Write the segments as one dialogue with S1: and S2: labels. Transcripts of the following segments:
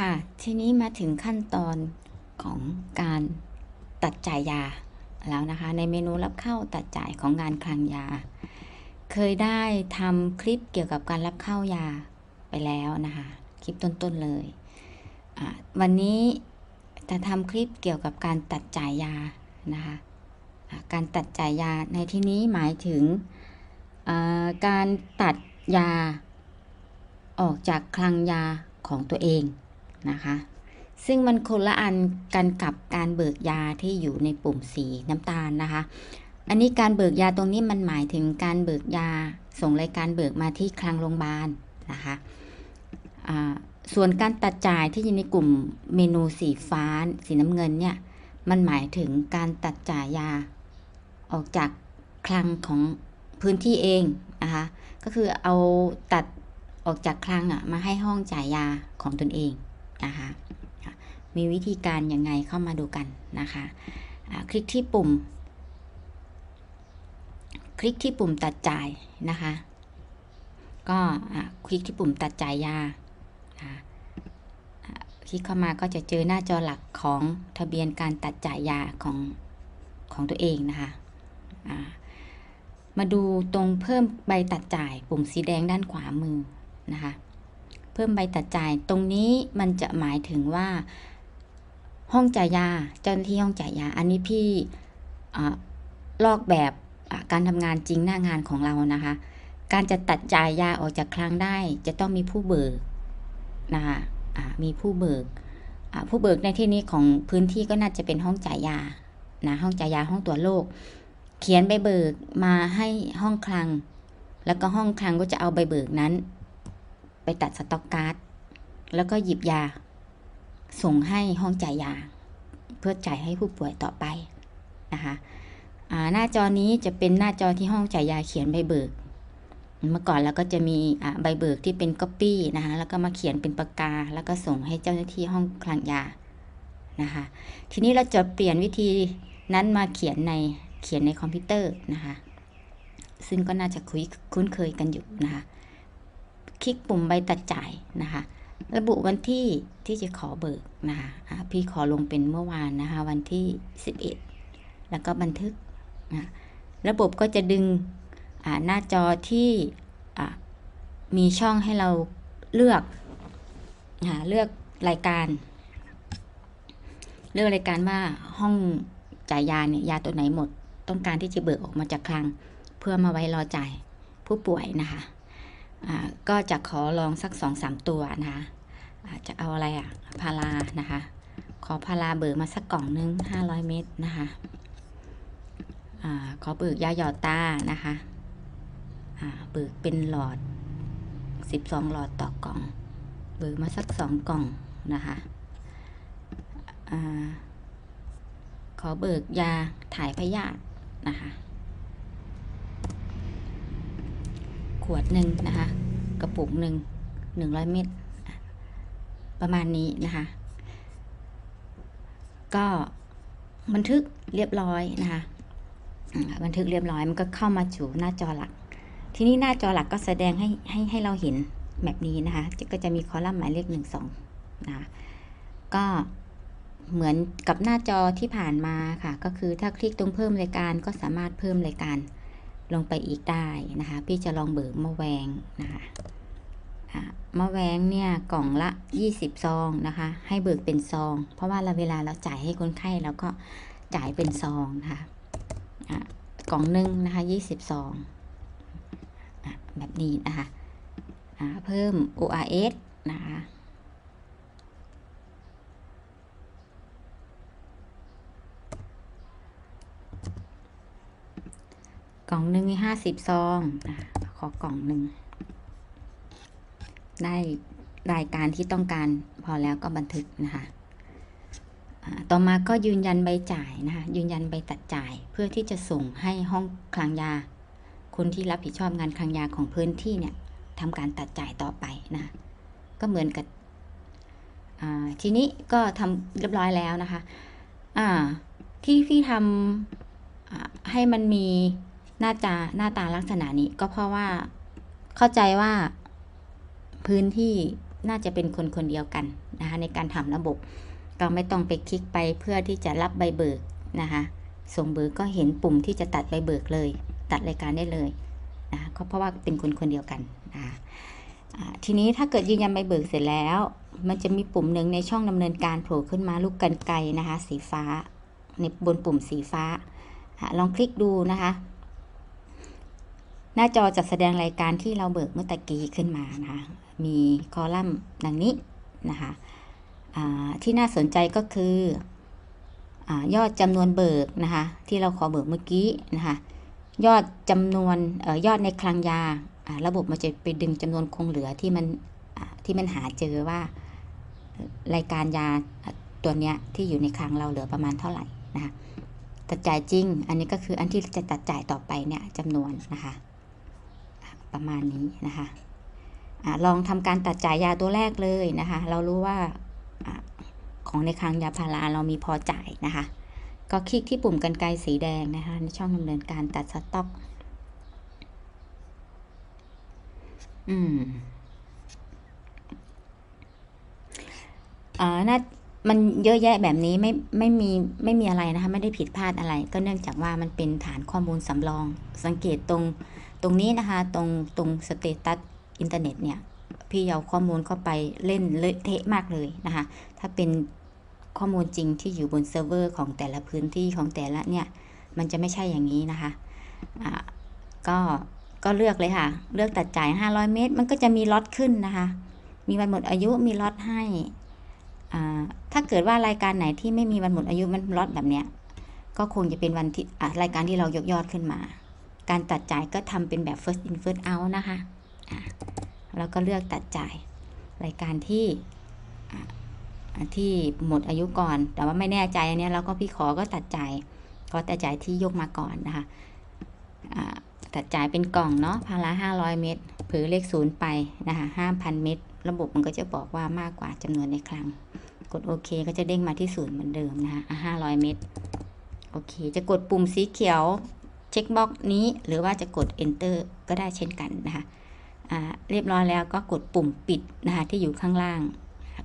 S1: ค่ะ ทีนี้มาถึงขั้นตอนของการตัดจ่ายยาแล้วนะคะ ในเมนูรับเข้าตัดจ่ายของงานคลังยา เคยได้ทำคลิปเกี่ยวกับการรับเข้ายาไปแล้วนะคะ คลิปต้นๆเลยวันนี้จะทำคลิปเกี่ยวกับการตัดจ่ายยานะคะะการตัดจ่ายยาในที่นี้หมายถึงการตัดยาออกจากคลังยาของตัวเอง นะคะ ซึ่งมันคนละอันกันกับการเบิกยาที่อยู่ในปุ่มสีน้ำตาลนะคะ อันนี้การเบิกยาตรงนี้มันหมายถึงการเบิกยาส่งรายการเบิกมาที่คลังโรงพยาบาลนะคะส่วนการตัดจ่ายที่อยู่ในกลุ่มเมนูสีฟ้าสีน้ำเงินเนี่ยมันหมายถึงการตัดจ่ายยาออกจากคลังของพื้นที่เองนะคะก็คือเอาตัดออกจากคลังอะมาให้ห้องจ่ายยาของตนเอง นะคะมีวิธีการยังไงเข้ามาดูกันนะคะะคลิกที่ปุ่ม คลิกที่ปุ่มตัดจ่ายนะคะ ก็คลิกที่ปุ่มตัดจ่ายยาคลิกเข้ามาก็จะเจอหน้าจอหลักของทะเบียนการตัดจ่ายยาของของตัวเองนะคะะมาดูตรงเพิ่มใบตัดจ่ายปุ่มสีแดงด้านขวามือนะคะ พิ่มใบตัดจ่าย ตรงนี้มันจะหมายถึงว่า ห้องจ่ายยาเจ้าหน้าที่ห้องจ่ายยา อันนี้พี่อะลอกแบบการทำงานจริงหน้างานของเรานะคะ การจะตัดจ่ายยาออกจากคลังได้ จะต้องมีผู้เบิกนะคะอะมีผู้เบิกผู้เบิกในที่นี้ของพื้นที่ก็น่าจะเป็นห้องจ่ายยานะห้องจ่ายยาห้องตรวโรคเขียนใบเบิกมาให้ห้องคลัง แล้วก็ห้องคลังก็จะเอาใบเบิกนั้น ตัดสต็อกการ์ดแล้วก็หยิบยา ส่งให้ห้องจ่ายยา เพื่อจ่ายให้ผู้ป่วยต่อไปนะคะหน้าจอนี้จะเป็นหน้าจอที่ห้องจ่ายยาเขียนใบเบิก เมื่อก่อนเราก็จะมีใบเบิกที่เป็นก๊อปปี้นะคะแล้วก็มาเขียนเป็นปากกา แล้วก็ส่งให้เจ้าหน้าที่ห้องคลังยานะคะทีนี้เราจะเปลี่ยนวิธีนั้นมาเขียนในเขียนในคอมพิวเตอร์นะคะซึ่งก็น่าจะคุ้นเคยกันอยู่นะคะ คลิกปุ่มใบตัดจ่ายนะคะ ระบุวันที่ที่จะขอเบิกนะคะพี่ขอลงเป็นเมื่อวานนะคะ วันที่ 11 แล้วก็บันทึกนะระบบก็จะดึงหน้าจอที่มีช่องให้เราเลือกเลือกรายการ เลือกรายการว่าห้องจ่ายยาเนี่ยยาตัวไหนหมด ต้องการที่จะเบิกออกมาจากคลัง เพื่อมาไว้รอจ่ายผู้ป่วยนะคะ ก็จะขอลองสักสองสามตัวนะคะจะเอาอะไรอะพารานะคะ ขอพาราเบิกมาสักกล่องนึงห้าร้อยเม็ดนะคะอขอเบิกยาหยอดตานะคะเบิกเป็นหลอดสิบสองหลอดต่อกล่อง เบิกมาสักสองกล่องนะคะอขอเบิกยาถ่ายพยาธินะคะ ขวดหนึ่งนะคะ กระปุกหนึ่งหนึ่งร้อยเม็ดประมาณนี้นะคะ ก็บันทึกเรียบร้อยนะคะบันทึกเรียบร้อยมันก็เข้ามาสู่หน้าจอหลัก ทีนี้หน้าจอหลักก็แสดงให้ให้ให้เราเห็นแบบนี้นะคะจะก็จะมีคอลัมน์หมายเลขหนึ่งสองนะคะก็เหมือนกับหน้าจอที่ผ่านมาค่ะ ก็คือถ้าคลิกตรงเพิ่มรายการก็สามารถเพิ่มรายการ ลงไปอีกได้นะคะ พี่จะลองเบิกมะแวงนะคะมะแวงเนี่ยกล่องละ 20 ซองนะคะ ให้เบิกเป็นซอง เพราะว่าเราเวลาเราจ่ายให้คนไข้เราก็จ่ายเป็นซองนะคะอะกล่องหนึ่งนะคะ20 ซองอแบบนี้นะคะะเพิ่ม ORS นะคะ กล่องหนึ่งมีห้าสิบซองอขอกล่องหนึ่ง ได้รายการที่ต้องการพอแล้วก็บันทึกนะคะต่อมาก็ยืนยันใบจ่ายนะคะ ยืนยันใบตัดจ่ายเพื่อที่จะส่งให้ห้องคลังยา คนที่รับผิดชอบงานคลังยาของพื้นที่เนี่ยทำการตัดจ่ายต่อไปนะ ก็เหมือนกับทีนี้ก็ทำเรียบร้อยแล้วนะคะที่พี่ทำให้มันมี หน้าตาหน้าตาลักษณะนี้ก็เพราะว่าเข้าใจว่าพื้นที่น่าจะเป็นคนคนเดียวกันนะคะในการทำระบบก็ไม่ต้องไปคลิกไปเพื่อที่จะรับใบเบิกนะคะส่งเบอร์ก็เห็นปุ่มที่จะตัดใบเบิกเลย ตัดรายการได้เลยนะคะก็เพราะว่าเป็นคนคนเดียวกันนะะทีนี้ถ้าเกิดยืนยันใบเบิกเสร็จแล้ว มันจะมีปุ่มหนึ่งในช่องดำเนินการโผล่ขึ้นมาลูกกันไกรนะคะสีฟ้าในบนปุ่มสีฟ้าลองคลิกดูนะคะ หน้าจอจะแสดงรายการที่เราเบิกเมื่อตะกี้ขึ้นมานะคะมีคอลัมน์ดังนี้นะคะที่น่าสนใจก็คืออยอดจำนวนเบิกนะคะที่เราขอเบิกเมื่อกี้นะคะยอดจำนวนอยอดในคลังยาระบบมันจะไปดึงจำนวนคงเหลือที่มันที่มันหาเจอว่ารายการยาตัวเนี้ยที่อยู่ในคลังเราเหลือประมาณเท่าไหร่นะคะตัดจ่ายจริง อันนี้ก็คืออันที่จะตัดจ่ายต่อไปเนี่ยจำนวนนะคะ ประมาณนี้นะคะอะลองทำการตัดจ่ายยาตัวแรกเลยนะคะ เรารู้ว่าอของในคลังยาพาราเรามีพอจ่ายนะคะ ก็คลิกที่ปุ่มกันไกรสีแดงนะคะ ในช่องดำเนินการตัดสต็อก อืมอ่าน่ามันเยอะแยะแบบนี้ไม่ไม่มีไม่มีอะไรนะคะ ไม่ได้ผิดพลาดอะไร ก็เนื่องจากว่ามันเป็นฐานข้อมูลสำรอง สังเกตตรง ตรงนี้นะคะ ตรงตรงสเตตัสอินเทอร์เน็ตเนี่ย พี่เอาข้อมูลเข้าไปเล่นเละเทะมากเลยนะคะ ถ้าเป็นข้อมูลจริงที่อยู่บนเซิร์ฟเวอร์ของแต่ละพื้นที่ของแต่ละเนี่ย มันจะไม่ใช่อย่างนี้นะคะอ่าก็ก็เลือกเลยค่ะ เลือกตัดจ่าย 500 เมตร มันก็จะมีล็อตขึ้นนะคะ มีวันหมดอายุมีล็อตให้อ่าถ้าเกิดว่ารายการไหนที่ไม่มีวันหมดอายุมันล็อตแบบเนี้ยก็คงจะเป็นวันที่รายการที่เรายกยอดขึ้นมา การตัดจ่ายก็ทำเป็นแบบ first in first out นะคะแล้วก็เลือกตัดจ่ายรายการที่ที่หมดอายุก่อน แต่ว่าไม่แน่ใจอันนี้เราก็พี่ขอก็ตัดจ่ายขอตัดจ่ายที่ยกมาก่อนนะคะตัดจ่ายเป็นกล่องเนาะพาราห้าร้อยเมตรเผือเลขศูนย์ไปนะคะห้าพันเมตร ระบบมันก็จะบอกว่ามากกว่าจำนวนในคลังกดโอเคก็จะเด้งมาที่ศูนย์เหมือนเดิมนะคะห้าร้อยเมตรโอเค จะกดปุ่มสีเขียว เช็คบ็อกนี้หรือว่าจะกด enter ก็ได้เช่นกันนะคะเรียบร้อยแล้วก็กดปุ่มปิดนะคะที่อยู่ข้างล่าง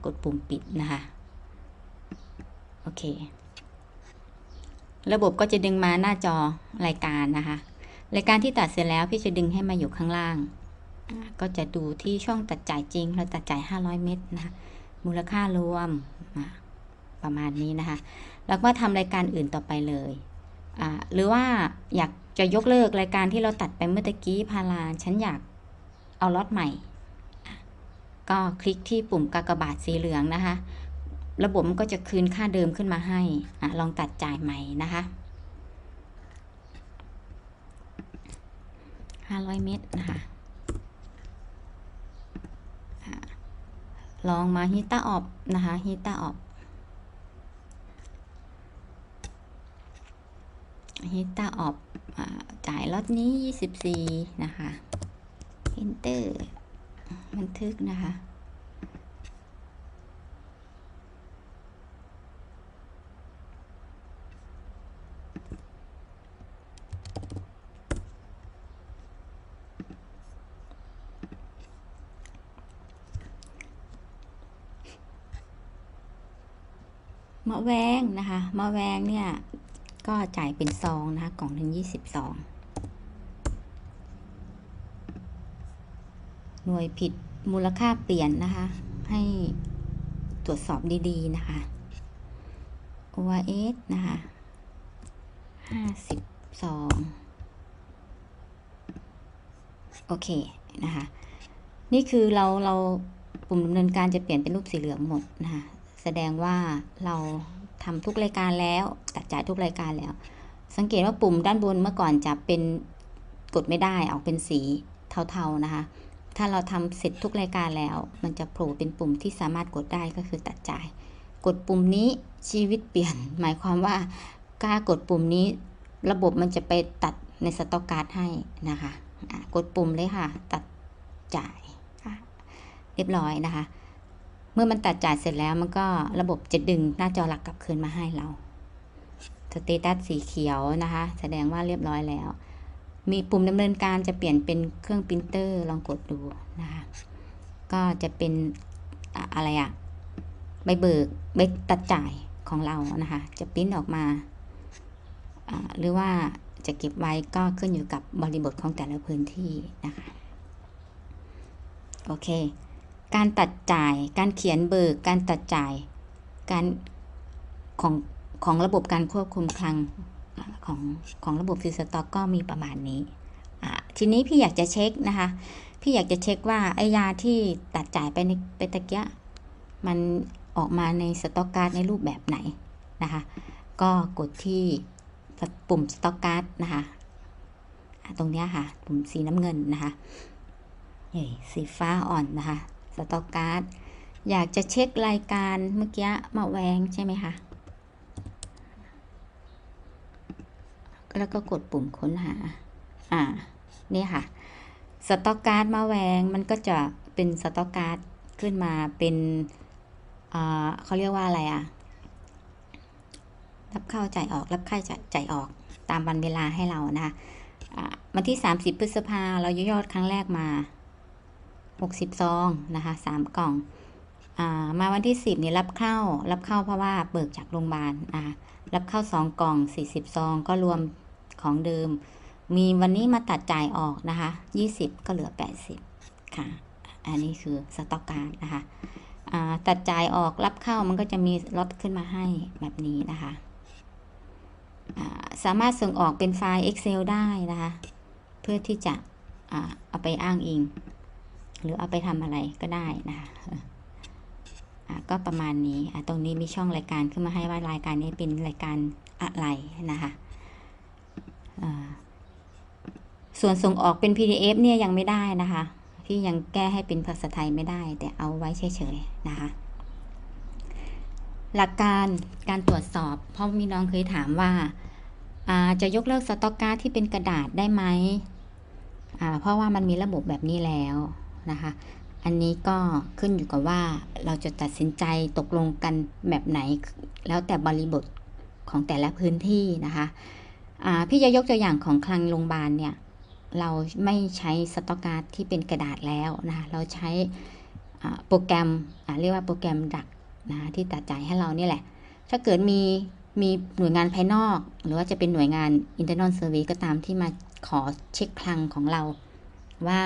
S1: กดปุ่มปิดนะคะโอเค ระบบก็จะดึงมาหน้าจอรายการนะคะรายการที่ตัดเสร็จแล้วพี่จะดึงให้มาอยู่ข้างล่าง ก็จะดูที่ช่องตัดจ่ายจริง เราตัดจ่าย 500 เมตรนะคะมูลค่ารวมประมาณนี้นะคะ แล้วก็ทำรายการอื่นต่อไปเลย หรือว่าอยากจะยกเลิกรายการที่เราตัดไปเมื่อตะกี้พาราฉันอยากเอาล็อตใหม่ ก็คลิกที่ปุ่มกากบาทสีเหลืองนะคะ ระบบมันก็จะคืนค่าเดิมขึ้นมาให้อลองตัดจ่ายใหม่นะคะ500เมตรนะคะลองมาฮิตาออบนะคะฮิตาออบ ฮิตาออบจ่ายล็อตนี้ 24 นะคะ enter บันทึกนะคะมะแวงนะคะมะแวงเนี่ย ก็จ่ายเป็นซองนะคะกล่องหนึ่งยี่สิบซองหน่วยผิดมูลค่าเปลี่ยนนะคะ ให้ตรวจสอบดีๆนะคะ ORS นะคะห้าสิบสองโอเคนะคะ นี่คือเราเราปุ่มดำเนินการจะเปลี่ยนเป็นรูปสีเหลืองหมดนะคะ แสดงว่าเรา ทำทุกรายการแล้วตัดจ่ายทุกรายการแล้ว สังเกตว่าปุ่มด้านบนเมื่อก่อนจะเป็นกดไม่ได้ออกเป็นสีเทาๆนะคะ ถ้าเราทำเสร็จทุกรายการแล้ว มันจะโผล่เป็นปุ่มที่สามารถกดได้ก็คือตัดจ่าย กดปุ่มนี้ชีวิตเปลี่ยน หมายความว่ากล้ากดปุ่มนี้ ระบบมันจะไปตัดในสต็อกการ์ดให้นะคะะกดปุ่มเลยค่ะ ตัดจ่ายเรียบร้อยนะคะ เมื่อมันตัดจ่ายเสร็จแล้วมันก็ระบบจะดึงหน้าจอหลักกลับคืนมาให้เราสเตตัสสีเขียวนะคะ แสดงว่าเรียบร้อยแล้ว มีปุ่มดำเนินการจะเปลี่ยนเป็นเครื่องปรินเตอร์ลองกดดูนะคะ ก็จะเป็นอะไรอะใบเบิกใบตัดจ่ายของเรานะคะ จะปริ้นออกมา หรือว่าจะเก็บไว้ก็ขึ้นอยู่กับบริบทของแต่ละพื้นที่นะคะ โอเค การตัดจ่าย การเขียนเบิก การตัดจ่าย การของของระบบการควบคุมคลังของของระบบฟิสต็อกก็มีประมาณนี้อ่าทีนี้พี่อยากจะเช็คนะคะ พี่อยากจะเช็คว่าไอยาที่ตัดจ่ายไปในไปตะเกียมันออกมาในสต็อกการ์ดในรูปแบบไหนนะคะ ก็กดที่ปุ่มสต็อกการ์ดนะคะ ตรงนี้ค่ะ ปุ่มสีน้ำเงินนะคะสีฟ้าอ่อนนะคะ สต็อกการ์ดอยากจะเช็ครายการเมื่อกี้มาแวงใช่ไหมคะ แล้วก็กดปุ่มค้นหา อ่า นี่ค่ะ สต็อกการ์ดมาแวงมันก็จะเป็นสต็อกการ์ดขึ้นมาเป็นอ่าเขาเรียกว่าอะไรอะรับเข้าจ่ายออก รับเข้าจ่ายจ่ายออกตามวันเวลาให้เรานะคะอ่าวันที่ 30 พฤษภาเรายอดครั้งแรกมา 60 ซองนะคะ 3 กล่องอามาวันที่ 10 นี่รับเข้า รับเข้าเพราะว่าเบิกจากโรงพยาบาลนะคะรับเข้า 2 กล่อง 40 ซอง ก็รวมของเดิม มีวันนี้มาตัดจ่ายออกนะคะ 20 ก็เหลือ 80 ค่ะ อันนี้คือสต็อกการนะคะตัดจ่ายออกรับเข้ามันก็จะมีลดขึ้นมาให้แบบนี้นะคะสามารถส่งออกเป็นไฟล์ Excel ได้นะคะ เพื่อที่จะอเอาไปอ้างอิง หรือเอาไปทำอะไรก็ได้นะคะก็ประมาณนี้ตรงนี้มีช่องรายการขึ้นมาให้ว่ารายการนี้เป็นรายการอะไรนะคะส่วนส่งออกเป็น PDF เนี่ยยังไม่ได้นะคะที่ยังแก้ให้เป็นภาษาไทยไม่ได้ แต่เอาไว้เฉยๆนะคะ หลักการการตรวจสอบ เพราะมีน้องเคยถามว่าาจะยกเลิกสต็อกการ์ดที่เป็นกระดาษได้ไหมเพราะว่ามันมีระบบแบบนี้แล้ว นะคะ อันนี้ก็ขึ้นอยู่กับว่าเราจะตัดสินใจตกลงกันแบบไหน แล้วแต่บริบทของแต่ละพื้นที่นะคะพี่จะยกตัวอย่างของคลังโรงพยาบาลเนี่ย เราไม่ใช้สต็อกการ์ดที่เป็นกระดาษแล้วนะะเราใช้โปรแกรมเรียกว่าโปรแกรมดักนะะที่ตัดจ่ายให้เรานี่แหละ ถ้าเกิดมีมีหน่วยงานภายนอก หรือว่าจะเป็นหน่วยงาน internal survey ก็ตามที่มาขอเช็คคลังของเรา ว่า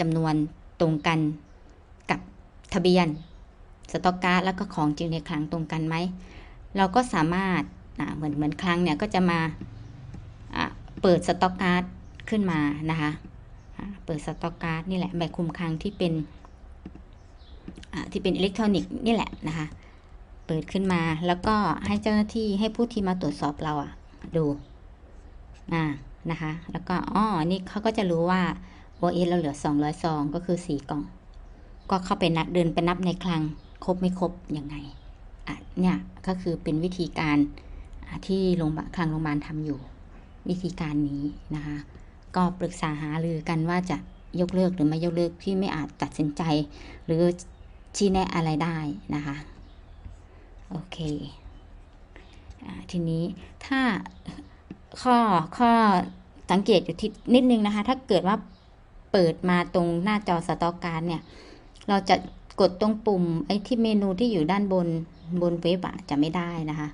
S1: จำนวนตรงกันกับทะเบียน สต็อกการ์ดแล้วก็ของจริงในคลังตรงกันไหม เราก็สามารถเหมือนเหมือนคลังเนี่ยก็จะมาเปิดสต็อกการ์ดขึ้นมานะคะเปิดสต็อกการ์ดนี่แหละใบคุมคลังที่เป็นที่เป็นอิเล็กทรอนิกส์นี่แหละนะคะเปิดขึ้นมาแล้วก็ให้เจ้าหน้าที่ให้ผู้ที่มาตรวจสอบเราอะดูอ่านะคะ แล้วก็อ๋อนี่เขาก็จะรู้ว่า OS เราเหลือ 200 ซองก็คือ 4 กล่อง ก็เข้าไปนับเดินไปนับในคลัง ครบไม่ครบยังไงอะเนี่ยก็คือเป็นวิธีการที่โรงพยาบาลคลังโรงพยาบาลทำอยู่ วิธีการนี้นะคะ ก็ปรึกษาหารือกันว่าจะยกเลิกหรือไม่ยกเลิกพี่ไม่อาจตัดสินใจ หรือชี้แนะอะไรได้นะคะ โอเคอทีนี้ถ้าข้อข้อสังเกตอยู่ที่นิดนึงนะคะ ถ้าเกิดว่า เปิดมาตรงหน้าจอสต็อกการ์ดเนี่ย เราจะกดตรงปุ่มไอ้ที่เมนูที่อยู่ด้านบนบนเว็บอะจะไม่ได้นะคะ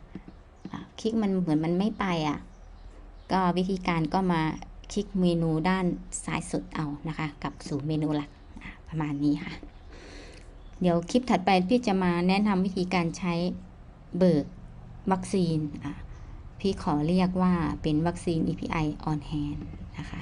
S1: คลิกมันเหมือนมันไม่ไปอะก็วิธีการก็มาคลิกเมนูด้านซ้ายสุดเอานะคะกลับสู่เมนูหลักประมาณนี้ค่ะ เดี๋ยวคลิปถัดไปพี่จะมาแนะนำวิธีการใช้เบิกวัคซีน พี่ขอเรียกว่าเป็นวัคซีน EPI on hand นะคะ